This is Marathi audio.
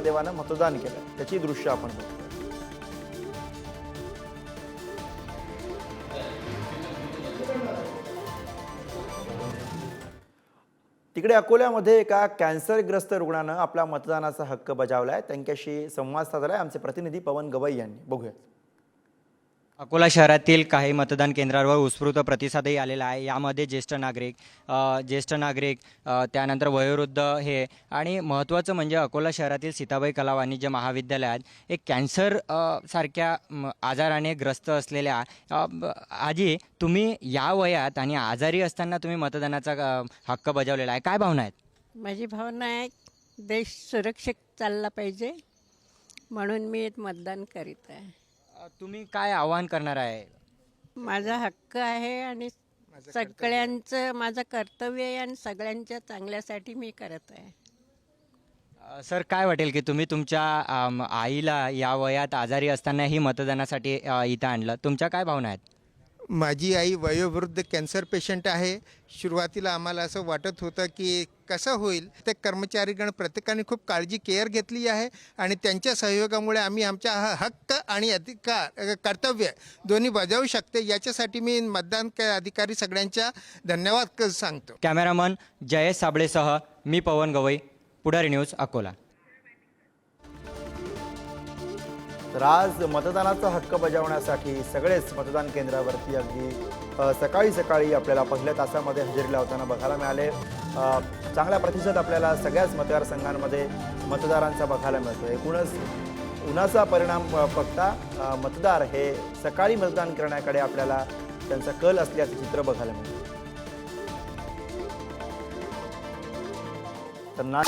देवानं मतदान केलं. त्याची दृश्य आपण बघतो तिकडे अकोल्यामध्ये एका कॅन्सरग्रस्त रुग्णानं आपला मतदानाचा हक्क बजावलाय. त्यांच्याशी संवाद साधलाय आमचे प्रतिनिधी पवन गवई यांनी. बघूया अकोला शहरातील काही मतदान केंद्रांवर उत्स्फूर्त प्रतिसादही आलेला आहे. यामध्ये ज्येष्ठ नागरिक ज्येष्ठ नागरिक त्यानंतर वयोवृद्ध हे आणि महत्त्वाचं म्हणजे अकोला शहरातील सीताबाई कला वाणिज्य महाविद्यालयात एक कॅन्सर सारख्या म, आजाराने ग्रस्त असलेल्या आजी तुम्ही या वयात आणि आजारी असताना तुम्ही मतदानाचा हक्क बजावलेला आहे. काय भावना आहेत? माझी भावना आहे देश सुरक्षित चालला पाहिजे म्हणून मी मतदान करीत आहे. तुम्ही काय आवाहन करणार आहे? माझा हक्क आहे आणि सगळ्यांचं माझं कर्तव्य आहे आणि सगळ्यांच्या चांगल्यासाठी मी करत आहे. सर काय वाटेल की तुम्ही तुमच्या आईला या वयात आजारी असतानाही मतदानासाठी इथं आणलं? तुमच्या काय भावना आहेत? माझी आई वयोवृद्ध कॅन्सर पेशंट आहे. सुरुवातीला आम्हाला असं वाटत होतं की कसं होईल? ते कर्मचारीगण प्रत्येकाने खूप काळजी केअर घेतली आहे आणि त्यांच्या सहयोगामुळे आम्ही आमच्या हा हक्क आणि अधिकार कर्तव्य दोन्ही बजावू शकते. याच्यासाठी मी मतदान अधिकारी सगळ्यांच्या धन्यवाद क- सांगतो. कॅमेरामन जयेश साबळेसह मी पवन गवई पुढारी न्यूज अकोला. तर आज मतदानाचा हक्क बजावण्यासाठी सगळेच मतदान केंद्रावरती अगदी सकाळी सकाळी आपल्याला पहिल्या तासामध्ये हजेरी लावताना बघायला मिळाले. चांगला प्रतिसाद आपल्याला सगळ्याच मतदारसंघांमध्ये मतदारांचा बघायला मिळतो एकूणच उन्हाचा परिणाम बघता मतदार हे सकाळी मतदान करण्याकडे आपल्याला त्यांचा कल असल्याचं चित्र बघायला मिळतं तर ना